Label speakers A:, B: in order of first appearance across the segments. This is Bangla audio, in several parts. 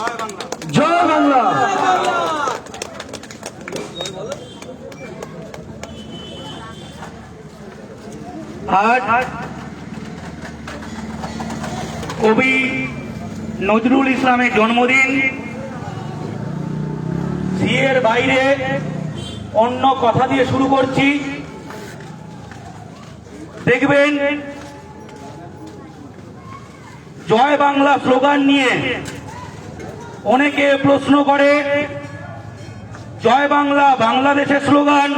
A: জয় বাংলা। কবি নজরুল ইসলামের জন্মদিন। সিয়ের বাইরে অন্য কথা দিয়ে শুরু করছি। দেখবেন, জয় বাংলা স্লোগান নিয়ে অনেকে প্রশ্ন করে, জয় বাংলা, বাংলাদেশের স্লোগান,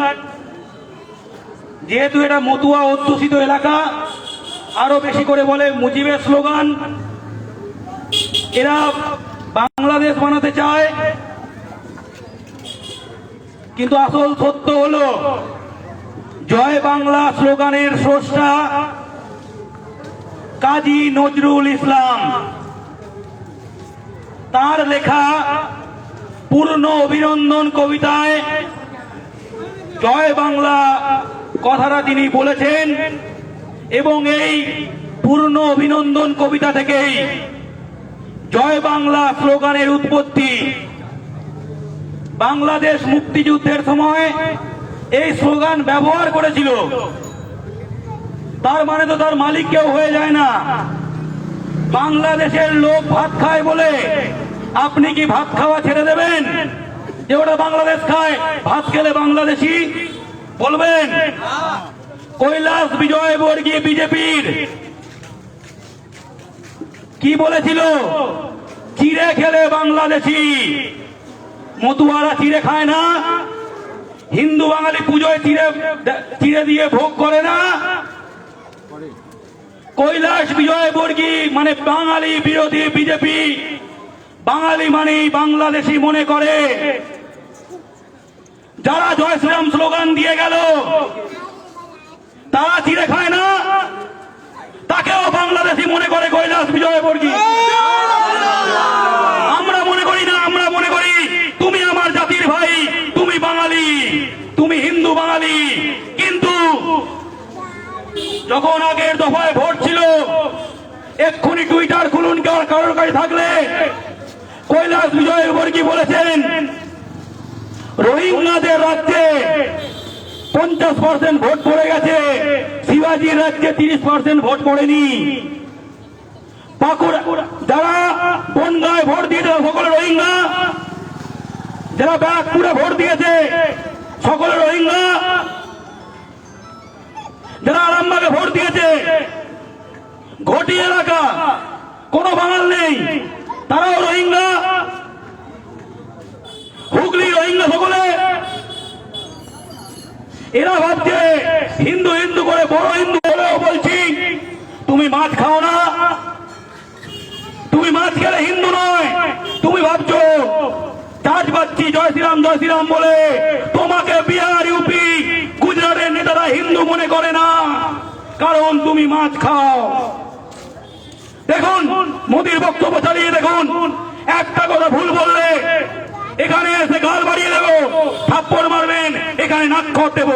A: যেহেতু এটা মতুয়া অধ্যুষিত এলাকা, আরও বেশি করে বলে মুজিবের স্লোগান, এরা বাংলাদেশ বানাতে চায়, কিন্তু আসল সত্য হলো, জয় বাংলা স্লোগানের স্রষ্টা কাজী নজরুল ইসলাম। তার লেখা পূর্ণ অভিনন্দন কবিতায় জয় বাংলা কথাটা তিনি বলেছেন এবং এই পূর্ণ অভিনন্দন কবিতা থেকেই জয় বাংলা স্লোগানের উৎপত্তি। বাংলাদেশ মুক্তিযুদ্ধের সময় এই স্লোগান ব্যবহার করেছিল। তার মানে তো তার মালিক কেউ হয়ে যায় না। বাংলাদেশের লোক ভাত খায় বলে আপনি কি ভাত খাওয়া ছেড়ে দেবেন? যে ওটা বাংলাদেশ খায়, ভাত খেলে বাংলাদেশি বলবেন? কৈলাস বিজয় বর্গীয় বিজেপির কি বলেছিল? চিড়ে খেলে বাংলাদেশি। মতুয়ারা চিড়ে খায় না। হিন্দু বাঙালি পুজোয় চিড়ে চিড়ে দিয়ে ভোগ করে না। কৈলাস বিজয় বর্গী মানে বাঙালি বিরোধী বিজেপি। বাঙালি মানে বাংলাদেশি মনে করে। যারা জয় শ্রীরাম স্লোগান দিয়ে গেল, তারা চিড়ে খায় না। তাকেও বাংলাদেশি মনে করে কৈলাস বিজয় বর্গী। আমরা মনে করি না, আমরা মনে করি, তুমি আমার জাতির ভাই, তুমি বাঙালি, তুমি হিন্দু বাঙালি। কিন্তু যখন আগের দফায় ভোট কার কারোর কাছে থাকলে কৈলাস বিজয় বর্গী বলেছেন? রোহিঙ্গাদের রাজ্যে পঞ্চাশ পার্সেন্ট ভোট পড়ে গেছে, শিবাজির রাজ্যে তিরিশ পার্সেন্ট ভোট পড়েনি। যারা বনগায় ভোট দিয়েছে সকলে রোহিঙ্গা। যারা ব্যারাকপুরে ভোট দিয়েছে, সকলে রোহিঙ্গা। যারা আরামবাগে ভোট দিয়েছে, ঘটি এলাকা কোনো বাঙাল নেই। তারাও রোহিঙ্গা। হুগলি রোহিঙ্গা সকলে এরা ভাবছে, হিন্দু হিন্দু করে, বড় হিন্দু বলেও বলছি, তুমি মাছ খাও না। তুমি মাছ খেলে হিন্দু নয়। তুমি ভাবছ চার্জ পাচ্ছি জয় শ্রীরাম জয় শ্রীরাম বলে, তোমাকে বিহার, ইউপি, গুজরাটের নেতারা হিন্দু মনে করে না। কারণ তুমি মাছ খাও। দেখুন মোদির বক্তব্য চালিয়ে দেখুন। একটা কথা ভুল বললে এখানে এসে গাল বাড়িয়ে দেবো থাপ্পড় মারবেন এখানে নাক খত দেব।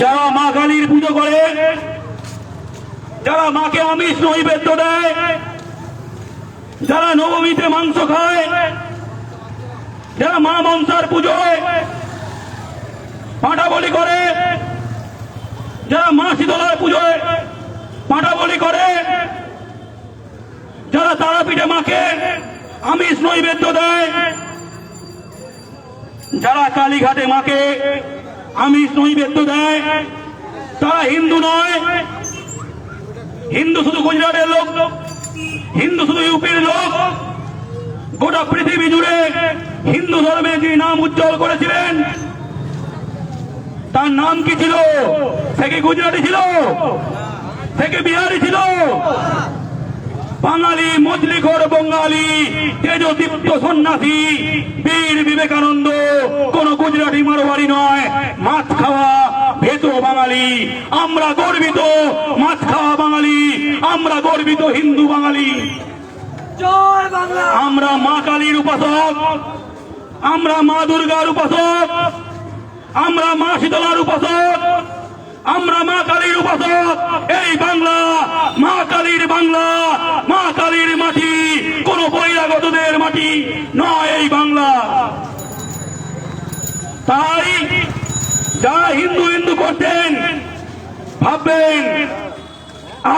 A: যারা মা কালীর পুজো করে যারা মাকে আমিষ নৈবেদ্য দেয় যারা নবমীতে মাংস খায় যারা মা মনসার পুজোয় পাঁঠা বলি করে যারা মা শীতলার পুজোয় পাঁঠা বলি করে। যারা তারাপীঠে মাকে আমিষ নৈবেদ্য দেয়। যারা কালীঘাটে মাকে আমিষ নৈবেদ্য দেয়। তারা হিন্দু নয়। হিন্দু শুধু গুজরাটের লোক, হিন্দু শুধু ইউপির লোক। গোটা পৃথিবী জুড়ে হিন্দু ধর্মে যিনি নাম উজ্জ্বল করেছিলেন, তার নাম কি ছিল? সে কি গুজরাটি ছিল? সে কি বিহারি ছিল। বাঙালি মজলিখর বঙ্গালী তেজদীপ্ত সন্ন্যাসী বীর বিবেকানন্দ কোন গুজরাটি মারোয়ারি নয় মাছ খাওয়া ভেত বাঙালি। আমরা গর্বিত মাছ খাওয়া বাঙালি আমরা গর্বিত হিন্দু বাঙালি। আমরা মা কালীর উপাসক আমরা মা দুর্গার উপাসক আমরা মা শীতলার উপাসক আমরা মা কালীর উপাসক। এই বাংলা, মা কালীর বাংলা, মা কালীর মাটি, কোন বহিরাগতদের মাটি নয় এই বাংলা। তাই যা হিন্দু হিন্দু করতেন, ভাববেন,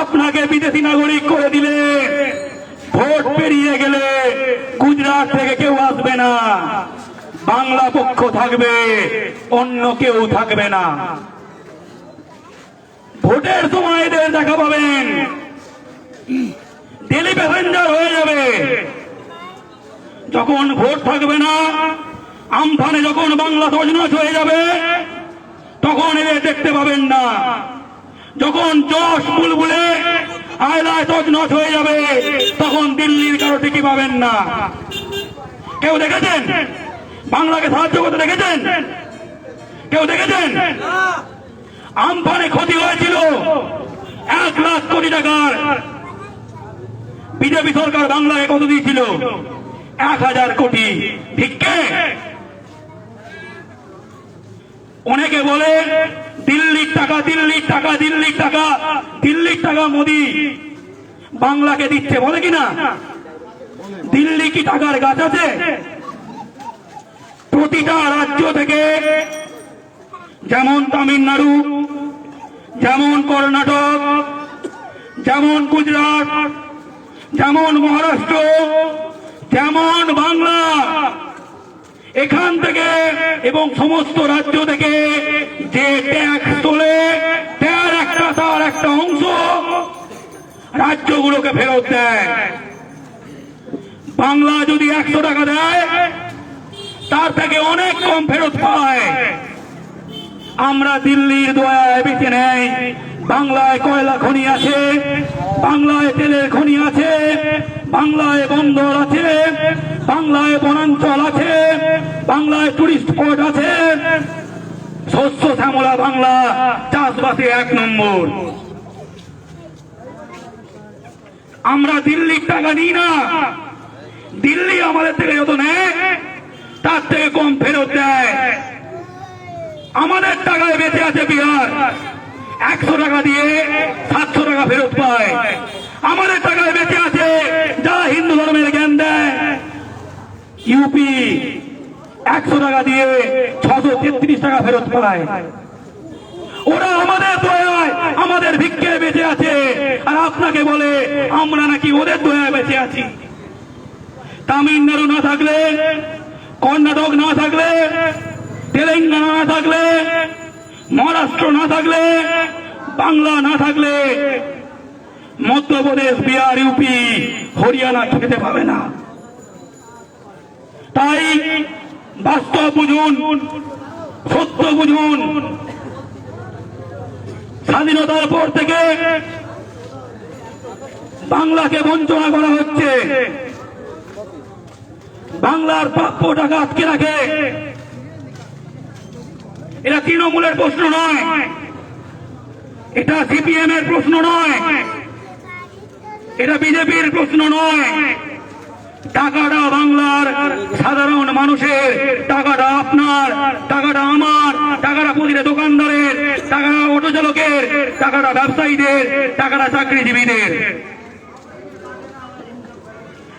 A: আপনাকে বিদেশি নাগরিক করে দিলে, ভোট পেরিয়ে গেলে গুজরাট থেকে কেউ আসবে না। বাংলা পক্ষ থাকবে, অন্য কেউ থাকবে না। ভোটের সময় এদের দেখা পাবেন। ডেলি প্যাসেঞ্জার হয়ে যাবে। যখন ভোট থাকবে না, আমফানে যখন বাংলা তজনস হয়ে যাবে, তখন এদের দেখতে পাবেন না। যখন যশ বুলবুলে আয়লায় তজনস হয়ে যাবে, তখন দিল্লির কারও টিকি পাবেন না। কেউ দেখেছেন? বাংলাকে সাহায্য করতে দেখেছেন? কেউ দেখেছেন? আমফানে ক্ষতি হয়েছিল। এক লাখ কোটি টাকার বিজেপি সরকার বাংলায় কত দিয়েছিল? এক হাজার কোটি। ভিক্ষে অনেকে বলে, দিল্লির টাকা দিল্লির টাকা দিল্লির টাকা দিল্লির টাকা মোদি বাংলাকে দিচ্ছে বলে কিনা? দিল্লি কি টাকার গাছ আছে? প্রতিটা রাজ্য থেকে যেমন তামিলনাড়ু, যেমন কর্ণাটক, যেমন গুজরাট, যেমন মহারাষ্ট্র, যেমন বাংলা। এখান থেকে এবং সমস্ত রাজ্য থেকে যে ট্যাক্স তোলে তার একটা তার একটা অংশ রাজ্যগুলোকে ফেরত দেয়। বাংলা যদি একশো টাকা দেয়, তার থেকে অনেক কম ফেরত পায়। আমরা দিল্লির দোয়ায় বেঁচে নেই। বাংলায় কয়লা খনি আছে, বাংলায় তেলের খনি আছে, বাংলায় বন্দর আছে, বাংলায় বনাঞ্চল আছে, বাংলায় টুরিস্ট স্পট আছে। শস্য শ্যামলা বাংলা, চাষবাসে এক নম্বর। আমরা দিল্লির টাকা নিই না। দিল্লি আমাদের থেকে যত নেয়, তার থেকে কম ফেরত দেয়। আমাদের টাকায় বেঁচে আছে বিহার। একশো টাকা দিয়ে সাতশো টাকা ফেরত পায়। আমাদের টাকায় বেঁচে আছে যারা হিন্দু ধর্মের জ্ঞান দেয়। ইউপি একশো টাকা দিয়ে ছশো তেত্রিশ টাকা ফেরত পায়। ওরা আমাদের দয়ায়, আমাদের ভিক্ষে বেঁচে আছে। আর আপনাকে বলে, আমরা নাকি ওদের দয়ায় বেঁচে আছি। তামিলনাড়ু না থাকলে, কর্ণাটক না থাকলে তেলেঙ্গানা না থাকলে, মহারাষ্ট্র না থাকলে, বাংলা না থাকলে, মধ্যপ্রদেশ, বিহার, ইউপি, হরিয়ানা খেতে পাবে না। তাই বাস্তব বুঝুন, সত্য বুঝুন। স্বাধীনতার পর থেকে বাংলাকে বঞ্চনা করা হচ্ছে। বাংলার প্রাপ্য টাকা আটকে রাখে। এটা তৃণমূলের প্রশ্ন নয়। এটা সিপিএম এর প্রশ্ন নয়। এটা বিজেপির প্রশ্ন নয়। টাকাটা বাংলার সাধারণ মানুষের, টাকাটা আপনার, টাকাটা আমার, টাকাটা প্রতিটা দোকানদারের, টাকাটা অটো চালকের, টাকাটা ব্যবসায়ীদের, টাকাটা চাকরিজীবীদের।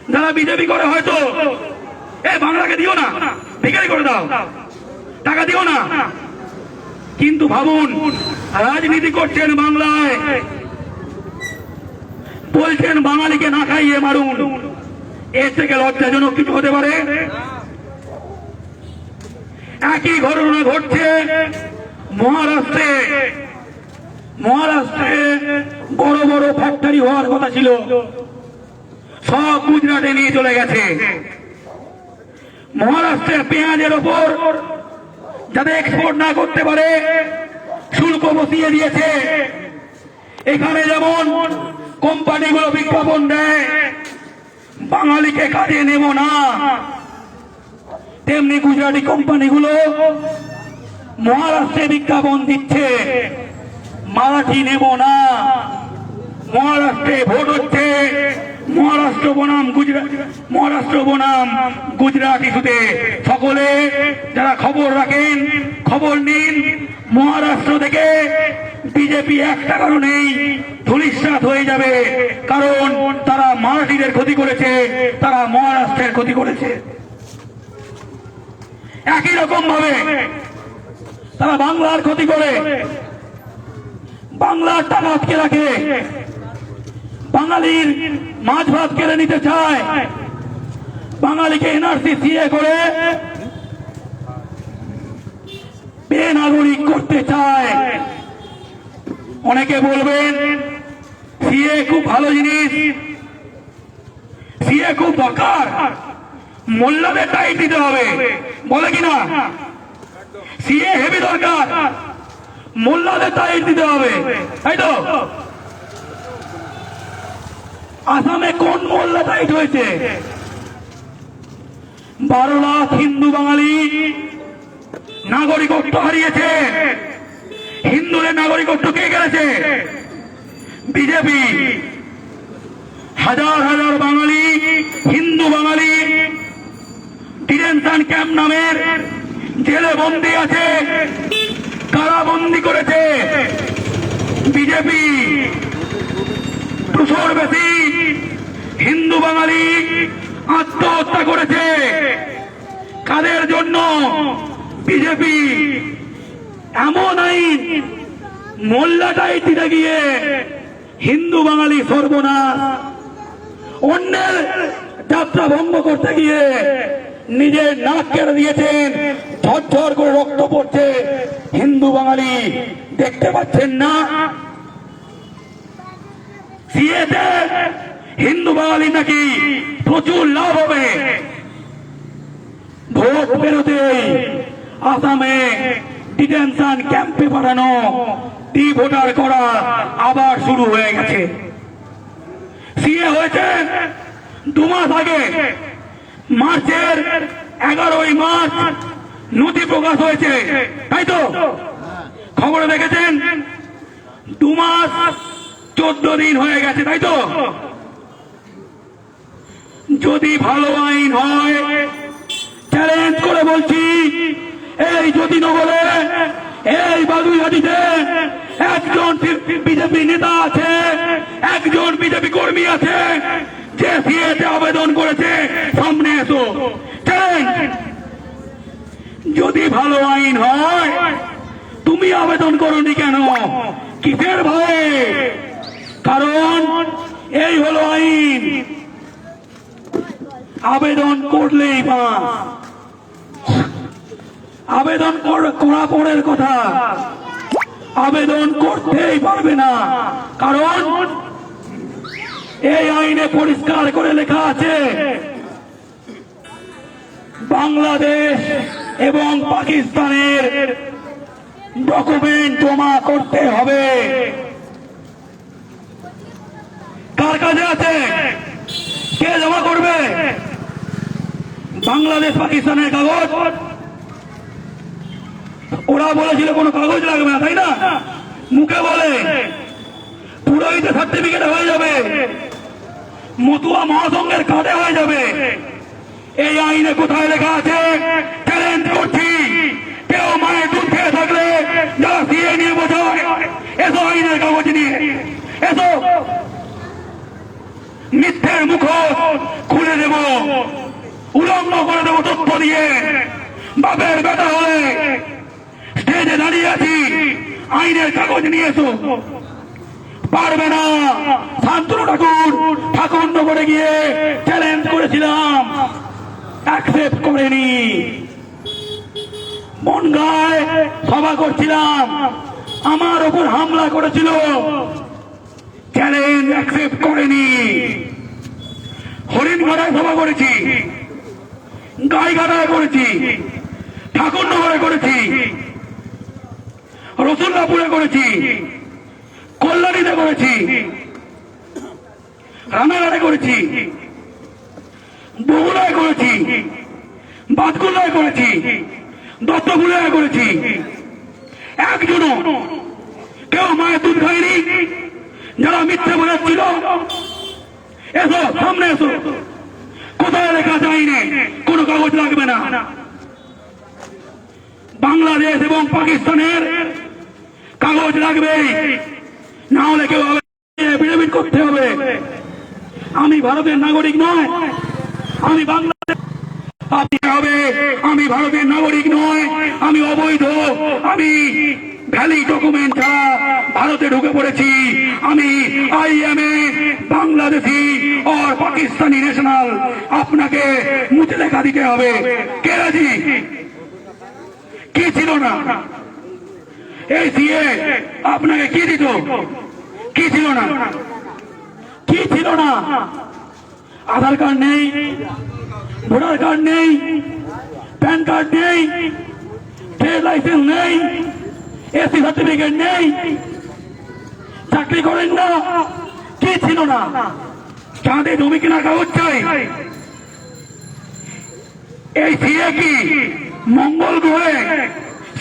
A: যারা বিজেপি করে হয়তো, এ বাংলাকে দিও না, ভিখারি করে দাও। টাকা দিও না। কিন্তু ভাবুন, রাজনীতি করছেন বাংলায়। বলছেন, বাঙালিকে না খাইয়ে মারুন। এর থেকে লজ্জাজনক কিছু হতে পারে? একই ঘটনা ঘটছে মহারাষ্ট্রে। মহারাষ্ট্রে বড় বড় ফ্যাক্টরি হওয়ার কথা ছিল। সব গুজরাটে নিয়ে চলে গেছে। মহারাষ্ট্রের পেঁয়াজের ওপর যাতে এক্সপোর্ট না করতে পারে, শুল্ক বসিয়ে দিয়েছে। এখানে যেমন কোম্পানিগুলো বিজ্ঞাপন দেয়, বাঙালিকে কাজে নেব না। তেমনি গুজরাটি কোম্পানিগুলো মহারাষ্ট্রে বিজ্ঞাপন দিচ্ছে, মারাঠি নেব না। মহারাষ্ট্রে ভোট হচ্ছে মহারাষ্ট্র বনাম গুজরাট মহারাষ্ট্র বনাম, গুজরাট ইস্যুতে। সকলে যারা খবর রাখেন, খবর নিন, মহারাষ্ট্র থেকে বিজেপি একটা কারণেই ধুলিশ্বাস হয়ে যাবে। কারণ তারা মারাঠিদের ক্ষতি করেছে, তারা মহারাষ্ট্রের ক্ষতি করেছে। একই রকম ভাবে তারা বাংলার ক্ষতি করে। বাংলার টাকা আটকে রাখে। বাঙালির মাছ ভাত কেড়ে নিতে চায়। বাঙালিকে এনআরসি সিএ করে বেনাগরিক করতে চায়। অনেকে বলবেন, সিএ খুব ভালো জিনিস, সিএ খুব দরকার। মোল্লাদের টাইট দিতে হবে। বলে কিনা সিএ হেভি দরকার। মোল্লাদের টাইট দিতে হবে। তাই তো? আসামে কোন মোল্লা টাইট হয়েছে? বারো লাখ হিন্দু বাঙালি নাগরিকত্ব হারিয়েছে। হিন্দুদের নাগরিকত্ব কে গেছে বিজেপি। হাজার হাজার বাঙালি, হিন্দু বাঙালি ডিটেনশন ক্যাম্প নামের জেলে বন্দি আছে কারা বন্দি করেছে। বিজেপি। দুশোর বেশি। হিন্দু বাঙালি আত্মহত্যা করেছে। কাদের জন্য? বিজেপি। এমন আইন মোল্লাটাই দিতে গিয়ে হিন্দু বাঙালি সর্বনাশ। অন্যের যাত্রা ভঙ্গ করতে গিয়ে নিজের নাক কেড়ে দিয়েছেন ঝরঝর করে রক্ত পড়ছে হিন্দু বাঙালি। দেখতে পাচ্ছেন না? সিএতে হিন্দু বাঙালি নাকি প্রচুর লাভ হবে? ভোট বেরোতে আসামে ডিটেনশন ক্যাম্পে পাঠানো ডি ভোটার করা আবার শুরু হয়ে গেছে। সিএ হয়েছে দু মাস আগে। মার্চের এগারোই মার্চ নথি প্রকাশ হয়েছে। তাই তো? খবরে দেখেছেন? দু মাস চোদ্দ দিন হয়ে গেছে, তাই তো? যদি ভালো আইন হয় চ্যালেঞ্জ করে বলছি, এই জ্যোতিনগরে, এই বাগুইহাটিতে একজন বিজেপি নেতা আছে, একজন বিজেপি কর্মী আছে, যে সিএতে আবেদন করেছে, সামনে এসো। চ্যালেঞ্জ যদি ভালো আইন হয়, তুমি আবেদন করনি কেন? কিসের ভয়ে? কারণ এই হলো আইন। আবেদন করলেই বা। আবেদন করা পরের কথা। আবেদন করতেই পারবে না। কারণ এই আইনে পরিষ্কার করে লেখা আছে, বাংলাদেশ এবং পাকিস্তানের ডকুমেন্ট জমা করতে হবে। কাছে আছে। কে জমা করবে? বাংলাদেশ পাকিস্তানের কাগজ। ওরা বলেছিল কোনো কাগজ লাগবে না, তাই না? মুখে বলে, পুরোহিতে সার্টিফিকেট হয়ে যাবে। মতুয়া মহাসংঘের কার্ডে হয়ে যাবে। এই আইনে কোথায় লেখা আছে? চ্যালেঞ্জ করছি। কেউ মায়ের দুধ খেয়ে থাকলে যারা সিএ নিয়ে বোঝায় এসো আইনের কাগজ নিয়ে। এসো। মিথ্যের মুখ খুলে দেব। উলঙ্গ করে দেবো তথ্য দিয়ে। বাপের বেটা হলে স্টেজে দাঁড়িয়ে আছি, আইনের কাগজ নিয়ে পারবে না, শান্তনু ঠাকুর ঠাকুর নগরে গিয়ে চ্যালেঞ্জ করেছিলাম। অ্যাকসেপ্ট করেনি। বনগায় সভা করছিলাম, আমার ওপর হামলা করেছিল। চ্যালেঞ্জ অ্যাকসেপ্ট করেনি। হরিণঘাটায় সভা করেছি। গাইঘাটায় করেছি। ঠাকুরনগরে করেছি। রসুল্লাপুরে করেছি। কল্যাণীতে করেছি। রানাঘাটে করেছি। বগুড়ায় করেছি। বাতকুল্লায় করেছি। দত্তপুরায় করেছি। একজনও কেউ মায়ের দুধ খায়নি। যারা মিথ্যে বোঝাচ্ছিল এসো, সামনে এসো। কোথায় লেখা যায়নি কোনো কাগজ লাগবে না। বাংলাদেশ এবং পাকিস্তানের কাগজ লাগবে। না হলে কেউ এফিডেভিট করতে হবে। আমি ভারতের নাগরিক নয়, আমি বাংলাদেশ আপনি হবে। আমি ভারতের নাগরিক নয়, আমি অবৈধ, আমি ভ্যালি ডকুমেন্ট ছাড়া ভারতে ঢুকে পড়েছি। আমি আইএমএ বাংলাদেশি আর পাকিস্তানি ন্যাশনাল আপনাকে মুছে দেখা দিতে হবে। কে রাজি? কি ছিল না? এই সিএ আপনাকে কি দিত? কি ছিল না? কি ছিল না? আধার কার্ড নেই, ভোটার কার্ড নেই, প্যান কার্ড নেই, ট্রেড লাইসেন্স নেই এসি সার্টিফিকেট নেই। চাকরি করেন না। কি ছিল না? চাঁদে জমি কেনার কাগজ চাই। এই সিএ কি মঙ্গল গ্রহে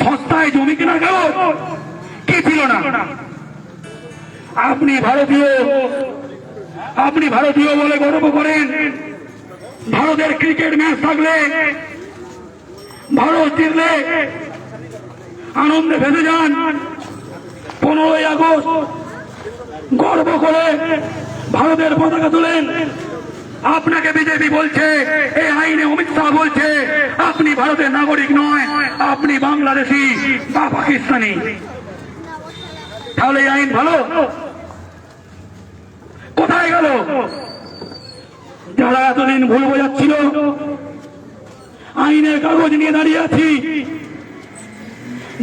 A: সস্তায় জমি কেনার কাগজ? কি ছিল না? আপনি ভারতীয় আপনি ভারতীয় বলে গর্ব করেন। ভারতের ক্রিকেট ম্যাচ থাকলে, ভারত জিতলে আনন্দে ভেসে যান। পনেরোই আগস্ট গর্ব করে ভারতের পতাকা তুলেন। আপনাকে বিজেপি বলছে এই আইনে অমিত শাহ বলছে, আপনি ভারতের নাগরিক নয়, আপনি বাংলাদেশি বা পাকিস্তানি। তাহলে এই আইন ভালো? কোথায় গেল? যারা এতদিন ভুল বোঝাচ্ছিল, আইনের কাগজ নিয়ে দাঁড়িয়ে আছি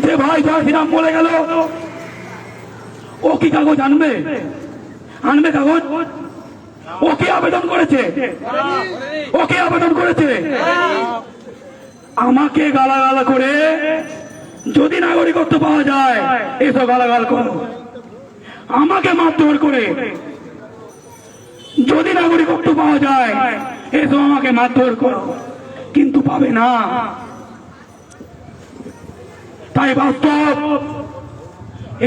A: যে ভাই জয়শ্রীরাম বলে গেল, ও কি কাগজ আনবে? আনবে কাগজ? ও কি আবেদন করেছে? ও কি আবেদন করেছে? আমাকে গালাগাল করে যদি নাগরিকত্ব পাওয়া যায় এসব গালাগাল করো। আমাকে মারধর করে যদি নাগরিকত্ব পাওয়া যায়, এসো আমাকে মারধর করো। কিন্তু পাবে না। তাই বাস্তব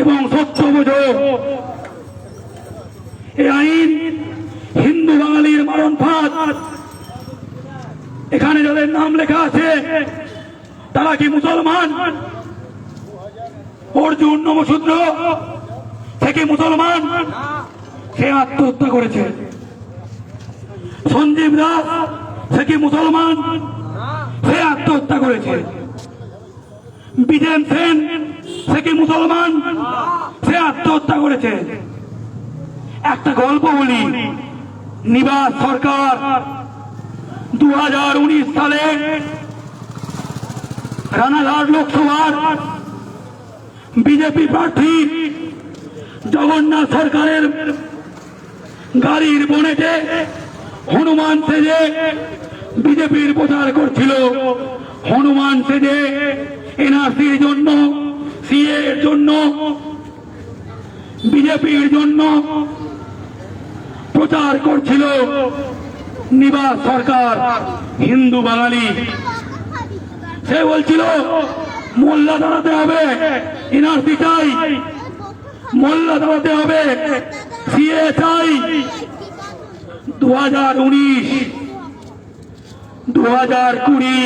A: এবং সত্য বোঝো। এই আইন হিন্দু বাঙালির মরণ ফাঁদ। এখানে যাদের নাম লেখা আছে, তারা কি মুসলমান? অর্জুন নমশূদ্র সে কি মুসলমান? সে আত্মহত্যা করেছে। সঞ্জীব দাস, সে কি মুসলমান? সে আত্মহত্যা করেছে। বিজেন সেন, সে কি মুসলমান? সে আত্মহত্যা করেছে। একটা গল্প বলি। নিবাস সরকার দু সালে রানাঘাট লোকসভার বিজেপি প্রার্থী জগন্নাথ সরকারের গাড়ির বনেটে হনুমান সেজে বিজেপির প্রচার করছিল। হনুমান সেজে এনআরসির জন্য সিএ এর জন্য, বিজেপির জন্য প্রচার করছিল নিবাস সরকার, হিন্দু বাঙালি। সে বলছিল, মোল্লা দাঁড়াতে হবে, এনআরসি চাই, মোল্লা দাঁড়াতে হবে, সিএ চাই। দু হাজার উনিশ, দু হাজার কুড়ি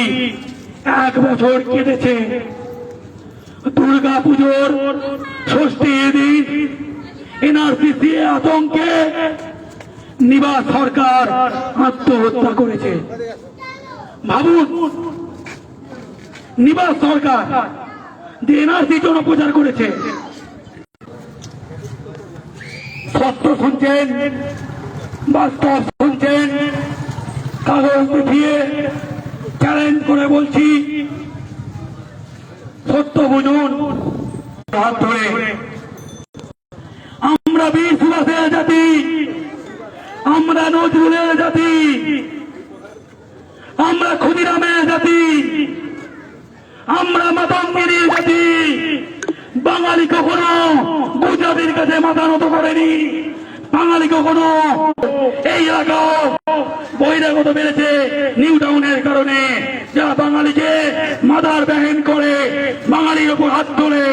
A: এক বছর কেটেছে। দুর্গা পুজোর ষষ্ঠী দিন এনআরসি আতঙ্কে নিবাস সরকার আত্মহত্যা করেছে। ভাবুন, নিবাস সরকার যে এনআরসি জন্য প্রচার করেছে। সত্য শুনছেন, বাস্তব শুনছেন, কাগজ দেখিয়ে চ্যালেঞ্জ করে বলছি, সত্য বুঝুন। হাত ধরে। আমরা বীর সুভাষের জাতি, আমরা নজরুলের জাতি, আমরা ক্ষুদিরামের জাতি, আমরা মাতাঙ্গিনীর জাতি। বাঙালি কখনো গুজরাটের কাছে মাথা নত করেনি। বাঙালি কখনো এই এলাকাও বহিরাগত বেড়েছে নিউ টাউনের কারণে। যারা বাঙালিকে মাদার ব্যাহেন করে, বাঙালির ওপর হাত তোলে,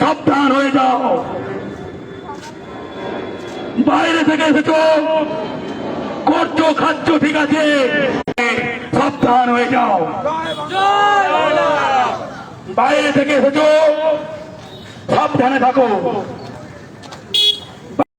A: সাবধান হয়ে যাও। বাইরে থেকে এসেছ? করছ, খাচ্ছ, ঠিক আছে। সাবধান হয়ে যাও। বাইরে থেকে এসেছ? সাবধানে থাকো।